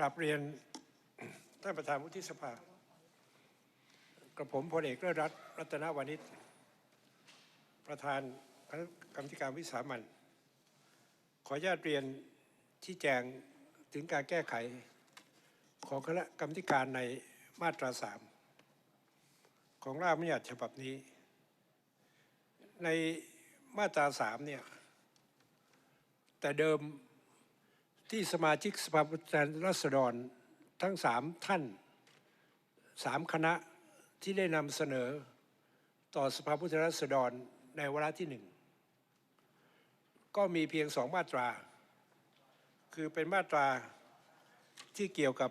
กราบเรียนท่านประธานวุฒิสภา กระผมพลเอกเลิศรัตน์รัตนวานิชประธานคณะกรรมการวิสามันขออนุญาตเรียนชี้แจงถึงการแก้ไขของคณะกรรมการในมาตราสามของร่างบัญญัติฉบับนี้ ในมาตราสามเนี่ยแต่เดิม ที่สมาชิกสภาผู้แทนราษฎรทั้งสามท่านสามคณะที่ได้นำเสนอต่อสภาผู้แทนราษฎรในวาระที่หนึ่งก็มีเพียงสองมาตรา คือเป็นมาตราที่เกี่ยวกับ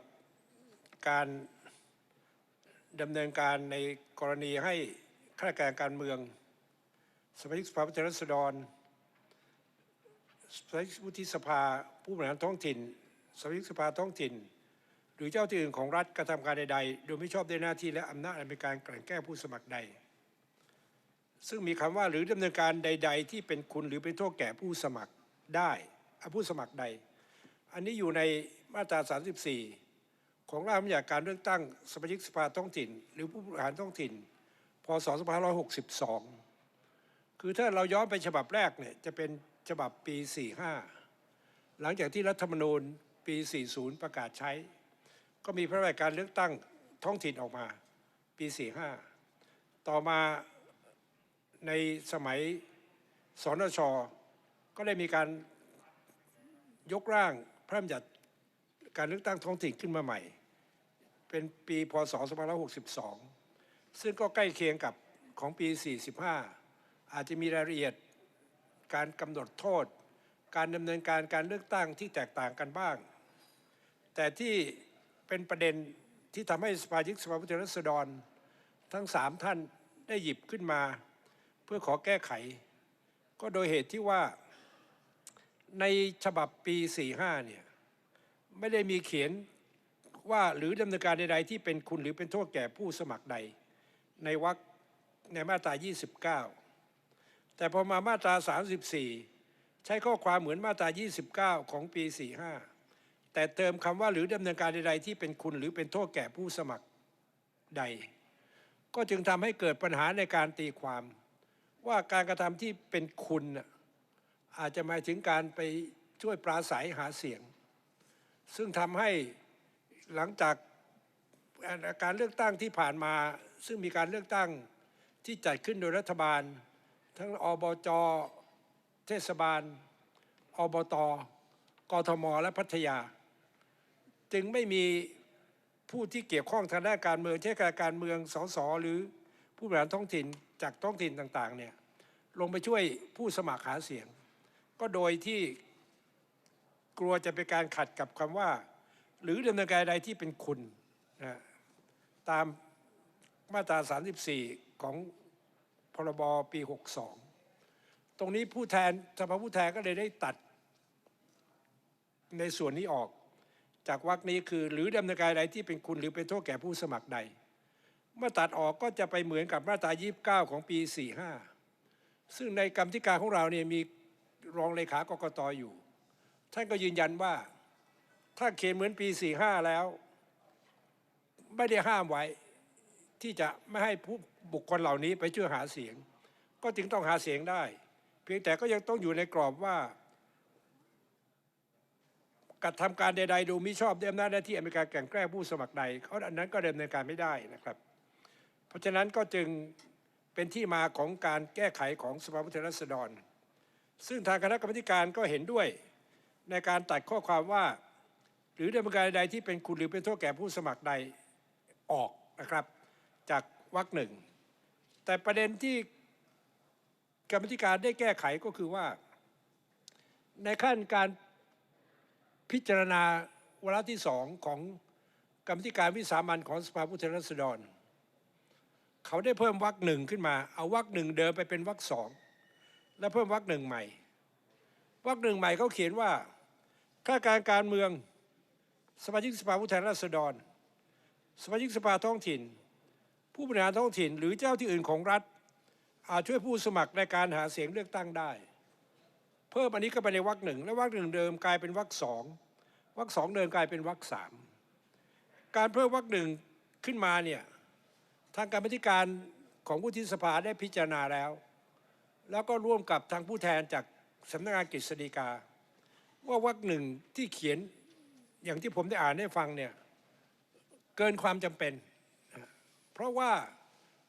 การดำเนินการในกรณีให้ข้าราชการการเมือง สมาชิกสภาผู้แทนราษฎร สมาชิกวุฒิสภาผู้บริหารท้องถิ่นสมาชิกสภาท้องถิ่น หรือเจ้าที่อื่นของรัฐกระทำการใดๆ โดยไม่ชอบด้วยหน้าที่และอำนาจอันการกลั่นแกล้งผู้สมัครใด ซึ่งมีคำว่าหรือดำเนินการใด ๆ ที่เป็นคุณหรือเป็นโทษแก่ผู้สมัครได้ผู้สมัครใด อันนี้อยู่ในมาตรา 34 ของร่างบัญญัติการเลือกตั้งสมาชิกสภาท้องถิ่น หรือผู้บริหารท้องถิ่นพศ2562 คือถ้าเราย้อนไปฉบับแรกเนี่ยจะเป็น ฉบับปี 45 หลังจากที่รัฐธรรมนูญปี 40 ประกาศใช้ ก็มีพระราชการเลือกตั้งท้องถิ่นออกมาปี 45 ต่อมาในสมัยสนช ก็ได้มีการยกร่างพระราชบัญญัติการเลือกตั้งท้องถิ่นขึ้นมาใหม่ เป็นปีพศ 2562 ซึ่งก็ใกล้เคียงกับของปี 45 อาจจะมีรายละเอียด การกำหนดโทษ การดำเนินการการเลือกตั้งที่แตกต่างกันบ้าง แต่ที่เป็นประเด็นที่ทำให้สมาชิกสภาผู้แทนราษฎร ทั้งสามท่านได้หยิบขึ้นมา เพื่อขอแก้ไข ก็โดยเหตุที่ว่า ในฉบับปี 45 เนี่ยไม่ได้มีเขียนว่าหรือดำเนินการใดๆที่เป็นคุณหรือเป็นโทษแก่ผู้สมัครใด ในวรรคในมาตรา 29 แต่พอมามาตรา 34 ใช้ข้อความเหมือนมาตรา 29 ของปี 45 แต่เติมคำว่าหรือดำเนินการใดๆที่เป็นคุณหรือเป็นโทษแก่ผู้สมัครใด ก็จึงทำให้เกิดปัญหาในการตีความ ว่าการกระทำที่เป็นคุณ อาจจะหมายถึงการไปช่วยปราศัยหาเสียง ซึ่งทำให้หลังจากการเลือกตั้งที่ผ่านมา ซึ่งมีการเลือกตั้งที่จัดขึ้นโดยรัฐบาล ทั้งอบจเทศบาล อบตกทมและพัทยา จึงไม่มีผู้ที่เกี่ยวข้องทางด้านการเมืองเช่นการเมืองสสหรือผู้บริหารท้องถิ่นจากท้องถิ่นต่างๆเนี่ยลงไปช่วยผู้สมัครหาเสียง ก็โดยที่กลัวจะเป็นการขัดกับคำว่า หรือดำเนินการใดที่เป็นคุณนะตามมาตรา 34 ของ พรบปี 62 ตรงนี้ผู้แทนสภาผู้แทนก็เลยได้ตัด ในส่วนนี้ออก จากวรรคนี้คือ หรือดำเนินการใดที่เป็นคุณหรือเป็นโทษแก่ผู้สมัครใด เมื่อตัดออกก็จะไปเหมือนกับมาตรา 29 ของปี 45 ซึ่งในกรรมธิการของเราเนี่ยมีรองเลขากกตอยู่ ท่านก็ยืนยันว่า ถ้าเขียนเหมือนปี 45 แล้ว ไม่ได้ห้ามไว้ที่จะไม่ให้ผู้ บุคคลเหล่านี้ไปช่วยหาเสียง ก็จึงต้องหาเสียงได้ เพียงแต่ก็ยังต้องอยู่ในกรอบว่ากระทำการใดๆดูมิชอบด้วยอำนาจหน้าที่อเมริกาแก่งแกล้งผู้สมัครใดเขาอันนั้นก็ดำเนินการไม่ได้นะครับ เพราะฉะนั้นก็จึงเป็นที่มาของการแก้ไขของสภาผู้แทนราษฎร ซึ่งทางคณะกรรมการก็เห็นด้วยในการตัดข้อความว่า หรือดำเนินการใดที่เป็นคุณหรือเป็นโทษแก่ผู้สมัครใดออกนะครับ จากวรรคหนึ่ง แต่ประเด็นที่กรรมธิการได้แก้ไขก็คือว่า ในขั้นการพิจารณาวาระที่สองของกรรมธิการวิสามันของสภาผู้แทนราษฎร เขาได้เพิ่มวรรคหนึ่งขึ้นมา เอาวรรคหนึ่งเดิมไปเป็นวรรคสองแล้วเพิ่มวรรคหนึ่งใหม่วรรคหนึ่งใหม่เขาเขียนว่าข้าการการเมืองสมาชิกสภาผู้แทนราษฎร สมาชิกสภาท้องถิ่น ผู้บริหารท้องถิ่นหรือเจ้าที่อื่นของรัฐ อาจช่วยผู้สมัครในการหาเสียงเลือกตั้งได้ เพิ่มอันนี้ก็ไปในวรรคหนึ่งและวรรคหนึ่งเดิมกลายเป็นวรรคสองวรรคสองเดิมกลายเป็นวรรคสามการเพิ่มวรรคหนึ่งขึ้นมาเนี่ยทางการบัญการของผู้ที่สภาได้พิจารณาแล้ว แล้วก็ร่วมกับทางผู้แทนจากสำนักงานกฤษฎีกา ว่าวรรคหนึ่งที่เขียนอย่างที่ผมได้อ่านให้ฟังเนี่ยเกินความจำเป็น เพราะว่า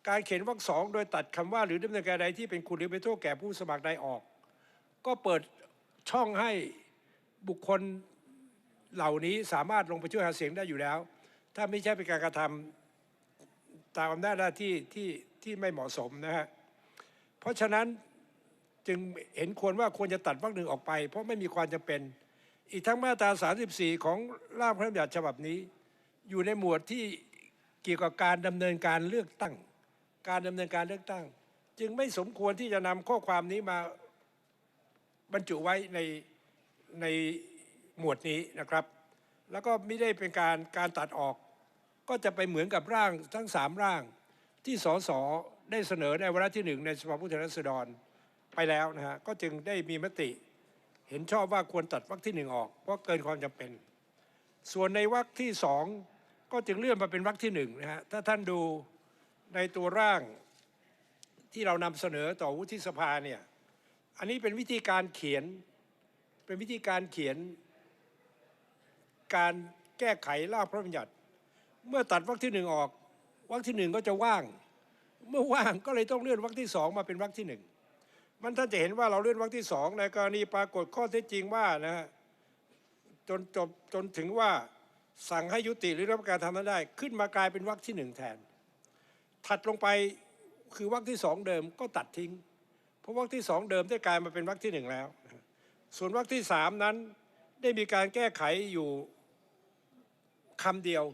การเขียนวรรคสองโดยตัดคำว่า หรือดำเนินการใดที่เป็นคุณหรือเป็นโทษแก่ผู้สมัครใดออก ก็เปิดช่องให้บุคคลเหล่านี้สามารถลงไปช่วยหาเสียงได้อยู่แล้ว ถ้าไม่ใช่เป็นการกระทำตามอำนาจหน้าที่ที่ที่ไม่เหมาะสมนะฮะเพราะฉะนั้นจึงเห็นควรว่าควรจะตัดวรรคหนึ่งออกไป เพราะไม่มีความจำเป็น อีกทั้งมาตรา 34 ของร่างพระราชบัญญัติฉบับนี้ อยู่ในหมวดที่ เกี่ยวกับการดำเนินการเลือกตั้ง การดำเนินการเลือกตั้ง จึงไม่สมควรที่จะนำข้อความนี้มาบรรจุไว้ในในหมวดนี้นะครับ แล้วก็ไม่ได้เป็นการการตัดออก ก็จะไปเหมือนกับร่างทั้งสามร่าง ที่สสได้เสนอในวาระที่หนึ่งในสภาผู้แทนราษฎรไปแล้วนะฮะก็จึงได้มีมติ เห็นชอบว่าควรตัดวรรคที่หนึ่งออกเพราะเกินความจำเป็น ส่วนในวรรคที่สอง ก็จึงเลื่อนมาเป็นวรรคที่หนึ่งนะฮะถ้าท่านดูในตัวร่างที่เรานำเสนอต่อวุฒิสภาเนี่ยอันนี้เป็นวิธีการเขียนเป็นวิธีการเขียน การแก้ไขร่างพระบัญญัติ เมื่อตัดวรรคที่หนึ่งออกวรรคที่หนึ่งก็จะว่าง เมื่อว่างก็เลยต้องเลื่อนวรรคที่สองมาเป็นวรรคที่หนึ่งมันท่านจะเห็นว่าเราเลื่อนวรรคที่สองในกรณีปรากฏข้อเท็จจริงว่านะฮะจนจบจนถึงว่า สั่งให้ยุติหรือรับการทำนั้นได้ ขึ้นมากลายเป็นวรรคที่หนึ่งแทน ถัดลงไปคือวรรคที่สองเดิมก็ตัดทิ้ง เพราะวรรคที่สองเดิมได้กลายมาเป็นวรรคที่หนึ่งแล้ว ส่วนวรรคที่สามนั้นได้มีการแก้ไขอยู่คำเดียว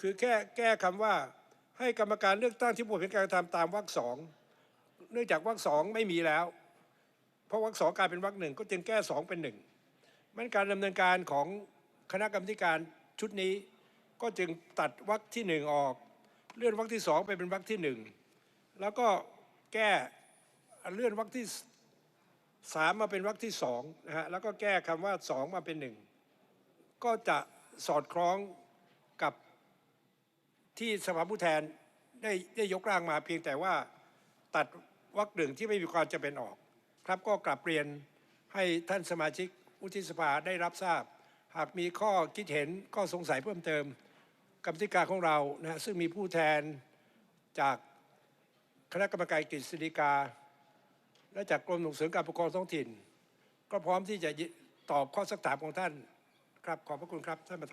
คือแค่แก้คำว่าให้กรรมการเลือกตั้งที่ผู้เป็นการทำตามวรรคสองเนื่องจากวรรคสองไม่มีแล้ว เพราะวรรคสองกลายเป็นวรรคหนึ่งก็จึงแก้สองเป็นหนึ่งมันการดำเนินการของคณะกรรมการ ชุดนี้ก็จึงตัดวรรคที่หนึ่งออก เลื่อนวรรคที่สองไปเป็นวรรคที่หนึ่งแล้วก็แก้เลื่อนวรรคที่สามมาเป็นวรรคที่สองนะฮะแล้วก็แก้คำว่าสองมาเป็นหนึ่งก็จะสอดคล้องกับที่สภาผู้แทนได้ได้ยกร่างมาเพียงแต่ว่าตัดวรรคหนึ่งที่ไม่มีความจะเป็นออก ครับก็กลับเรียนให้ท่านสมาชิกวุฒิสภาได้รับทราบ หากมีข้อคิดเห็นข้อสงสัยเพิ่มเติมกรรมธิการของเรานะซึ่งมีผู้แทนจากคณะกรรมการกฤษฎีกา และจากกรมส่งเสริมการปกครองท้องถิ่น ก็พร้อมที่จะตอบข้อสักถามของท่านครับขอบพระคุณครับท่านประธาน